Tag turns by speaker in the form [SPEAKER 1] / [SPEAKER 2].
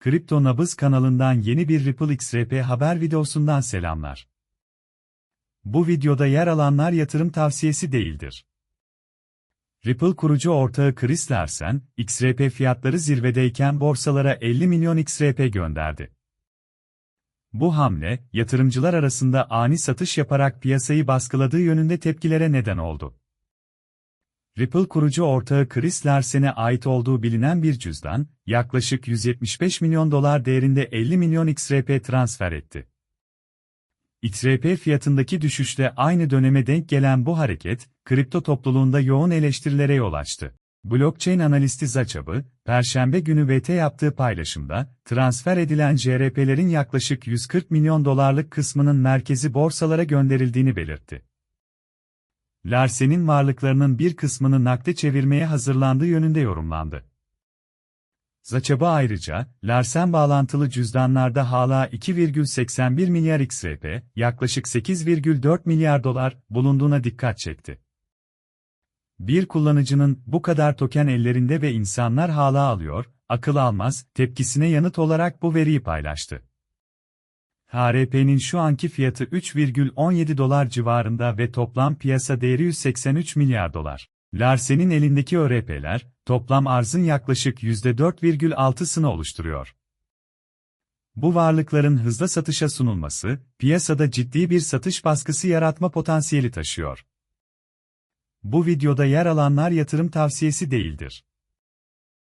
[SPEAKER 1] Kripto Nabız kanalından yeni bir Ripple XRP haber videosundan selamlar. Bu videoda yer alanlar yatırım tavsiyesi değildir. Ripple kurucu ortağı Chris Larsen, XRP fiyatları zirvedeyken borsalara 50 milyon XRP gönderdi. Bu hamle, yatırımcılar arasında ani satış yaparak piyasayı baskıladığı yönünde tepkilere neden oldu. Ripple kurucu ortağı Chris Larsen'e ait olduğu bilinen bir cüzdan, yaklaşık 175 milyon dolar değerinde 50 milyon XRP transfer etti. XRP fiyatındaki düşüşle aynı döneme denk gelen bu hareket, kripto topluluğunda yoğun eleştirilere yol açtı. Blockchain analisti Zaçabı, Perşembe günü VT yaptığı paylaşımda, transfer edilen JRP'lerin yaklaşık 140 milyon dolarlık kısmının merkezi borsalara gönderildiğini belirtti. Larsen'in varlıklarının bir kısmını nakde çevirmeye hazırlandığı yönünde yorumlandı. Zaçaba ayrıca, Larsen bağlantılı cüzdanlarda hala 2,81 milyar XRP, yaklaşık 8,4 milyar dolar bulunduğuna dikkat çekti. Bir kullanıcının bu kadar token ellerinde ve insanlar hala alıyor, akıl almaz, tepkisine yanıt olarak bu veriyi paylaştı. HRP'nin şu anki fiyatı 3,17 dolar civarında ve toplam piyasa değeri 183 milyar dolar. Larsen'in elindeki ÖRP'ler, toplam arzın yaklaşık %4,6'sını oluşturuyor. Bu varlıkların hızla satışa sunulması, piyasada ciddi bir satış baskısı yaratma potansiyeli taşıyor. Bu videoda yer alanlar yatırım tavsiyesi değildir.